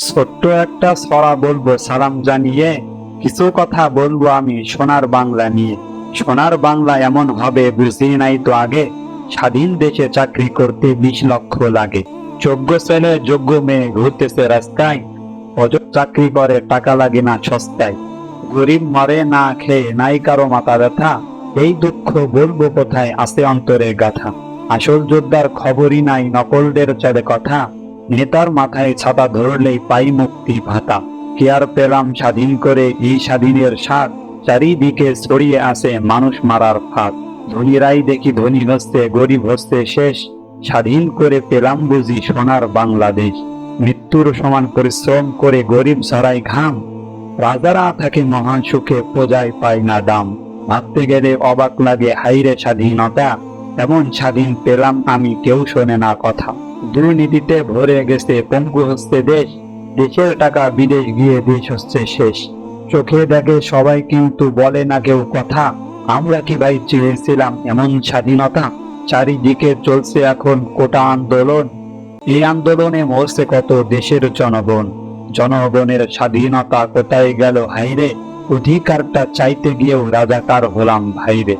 ছোট্ট একটা ছড়া বলব, সালাম জানিয়ে কিছু কথা বলব আমি সোনার বাংলা নিয়ে। সোনার বাংলা এমন হবে, বুঝি নাই তো আগে। স্বাধীন দেশে চাকরি করতে বিশ লক্ষ লাগে। যোগ্য ছেলে, যোগ্য মেয়ে ঘুরতেছে রাস্তায়। অযোগ চাকরি করে, টাকা লাগে না সস্তায়। গরিব মরে না খেয়ে নাই কারও মাথা ব্যথা। এই দুঃখ বলব কোথায়, আছে অন্তরের গাথা। আসল যোদ্ধার খবরই নাই, নকলদের চাঁদে কথা। নেতার মাথায় ছাতা ধরলেই পাই মুক্তি ভাতা। কি আর পেলাম স্বাধীন করে এই স্বাধীনের স্বাদ, চারিদিকে ছড়িয়ে আছে মানুষ মারার ফাঁদ। ধনীরাই দেখি ধনী হচ্ছে, গরিব হচ্ছে শেষ। স্বাধীন করে পেলাম বুঝি সোনার বাংলাদেশ। মৃত্যুর সমান পরিশ্রম করে গরিব ছড়াই ঘাম। রাজারা থাকে মহান সুখে প্রজায় পায় না দাম। ভাবতে গেলে অবাক লাগে হাইরে স্বাধীনতা। এমন স্বাধীন পেলাম আমি, কেউ শোনে না কথা। দুর্নীতিতে ভরে গেছে পঙ্গু হচ্ছে দেশ, দেশের টাকা বিদেশ গিয়ে দেশ হচ্ছে শেষ। চোখে দেখে সবাই কিন্তু বলে না কেউ কথা। আমরা কি ভাই চেয়েছিলাম এমন স্বাধীনতা? চারিদিকে চলছে এখন কোটা আন্দোলন। এই আন্দোলনে মরছে কত দেশের জনগণ। জনগণের স্বাধীনতা কোথায় গেল হাইরে অধিকারটা চাইতে গিয়েও রাজাকার হলাম ভাইরে।